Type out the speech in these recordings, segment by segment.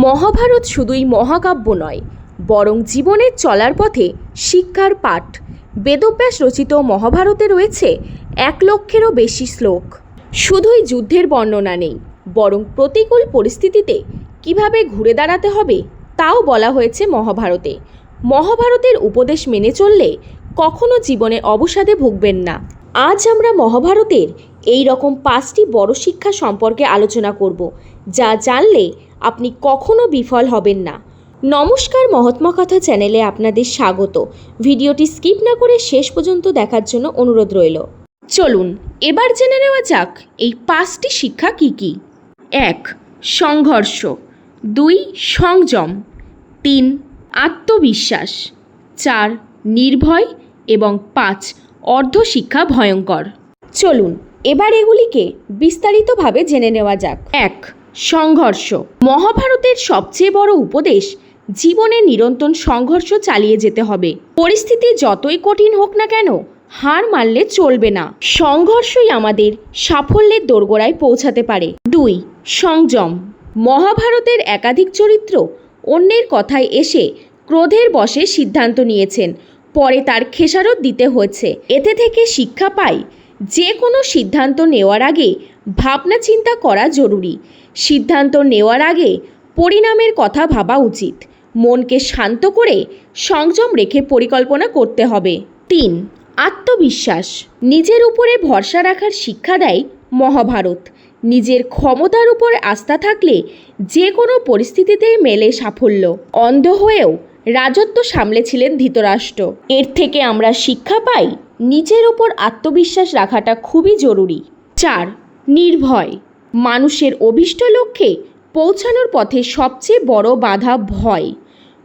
মহাভারত শুধুই মহাকাব্য নয়, বরং জীবনের চলার পথে শিক্ষার পাঠ। বেদব্যাস রচিত মহাভারতে রয়েছে এক লক্ষেরও বেশি শ্লোক। শুধুই যুদ্ধের বর্ণনা নেই, বরং প্রতিকূল পরিস্থিতিতে কীভাবে ঘুরে দাঁড়াতে হবে তাও বলা হয়েছে মহাভারতে। মহাভারতের উপদেশ মেনে চললে কখনো জীবনে অবসাদে ভুগবেন না। আজ আমরা মহাভারতের এই রকম পাঁচটি বড় শিক্ষা সম্পর্কে আলোচনা করব, যা জানলে আপনি কখনো বিফল হবেন না। নমস্কার মহাত্মা কথা চ্যানেলে আপনাদের স্বাগত। ভিডিওটি স্কিপ না করে শেষ পর্যন্ত দেখার জন্য অনুরোধ রইল। চলুন, এবার জেনে নেওয়া যাক, এই পাঁচটি শিক্ষা কি কি? এক, সংঘর্ষ। দুই, সংযম। তিন, আত্মবিশ্বাস। চার, নির্ভয়। এবং পাঁচ, অর্ধশিক্ষা ভয়ঙ্কর। চলুন এবার এগুলিকে বিস্তারিতভাবে জেনে নেওয়া যাক। এক, সংঘর্ষ। মহাভারতের সবচেয়ে বড় উপদেশ, জীবনে নিরন্তর সংঘর্ষ চালিয়ে যেতে হবে। পরিস্থিতি যতই কঠিন হোক না কেন, হার মানলে চলবে না। সংঘর্ষই আমাদের সাফল্যের দোরগোড়ায় পৌঁছাতে পারে। দুই, সংযম। মহাভারতের একাধিক চরিত্র অন্যের কথায় এসে ক্রোধের বশে সিদ্ধান্ত নিয়েছেন, পরে তার খেসারত দিতে হয়েছে। এতে থেকে শিক্ষা পাই যে কোনো সিদ্ধান্ত নেওয়ার আগে ভাবনা চিন্তা করা জরুরি। সিদ্ধান্ত নেওয়ার আগে পরিণামের কথা ভাবা উচিত। মনকে শান্ত করে সংযম রেখে পরিকল্পনা করতে হবে। তিন, আত্মবিশ্বাস। নিজের উপরে ভরসা রাখার শিক্ষা দেয় মহাভারত। নিজের ক্ষমতার উপর আস্থা থাকলে যে কোনো পরিস্থিতিতেই মেলে সাফল্য। অন্ধ হয়েও রাজত্ব সামলেছিলেন ধৃতরাষ্ট্র। এর থেকে আমরা শিক্ষা পাই নিজের ওপর আত্মবিশ্বাস রাখাটা খুবই জরুরি। চার, নির্ভয়। মানুষের অভীষ্ট লক্ষ্যে পৌঁছানোর পথে সবচেয়ে বড় বাধা ভয়।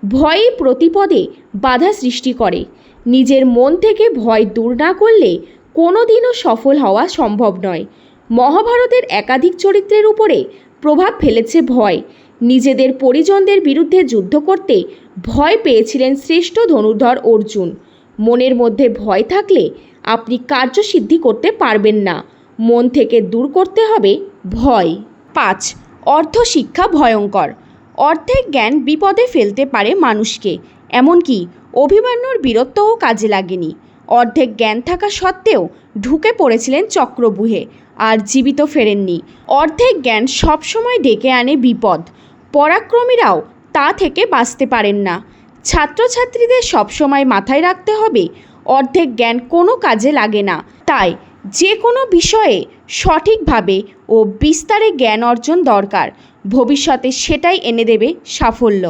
ভয়ে প্রতিপদে বাধা সৃষ্টি করে। নিজের মন থেকে ভয় দূর না করলে কোনোদিনও সফল হওয়া সম্ভব নয়। মহাভারতের একাধিক চরিত্রের উপরে প্রভাব ফেলেছে ভয়। নিজেদের পরিজনদের বিরুদ্ধে যুদ্ধ করতে ভয় পেয়েছিলেন শ্রেষ্ঠ ধনুর্ধর অর্জুন। মনের মধ্যে ভয় থাকলে আপনি কার্যসিদ্ধি করতে পারবেন না। মন থেকে দূর করতে হবে ভয়। পাঁচ অর্থ শিক্ষা ভয়ঙ্কর। অর্ধেক জ্ঞান বিপদে ফেলতে পারে মানুষকে। এমনকি অভিমান্যুর বীরত্বও কাজে লাগেনি। অর্ধেক জ্ঞান থাকা সত্ত্বেও ঢুকে পড়েছিলেন চক্রবুহে, আর জীবিত ফেরেননি। অর্ধেক জ্ঞান সবসময় ডেকে আনে বিপদ। পরাক্রমীরাও তা থেকে বাঁচতে পারেন না। ছাত্রছাত্রীদের সবসময় মাথায় রাখতে হবে, অর্ধেক জ্ঞান কোনো কাজে লাগে না। তাই যে কোনো বিষয়ে সঠিকভাবে ও বিস্তারে জ্ঞান অর্জন দরকার। ভবিষ্যতে সেটাই এনে দেবে সাফল্য।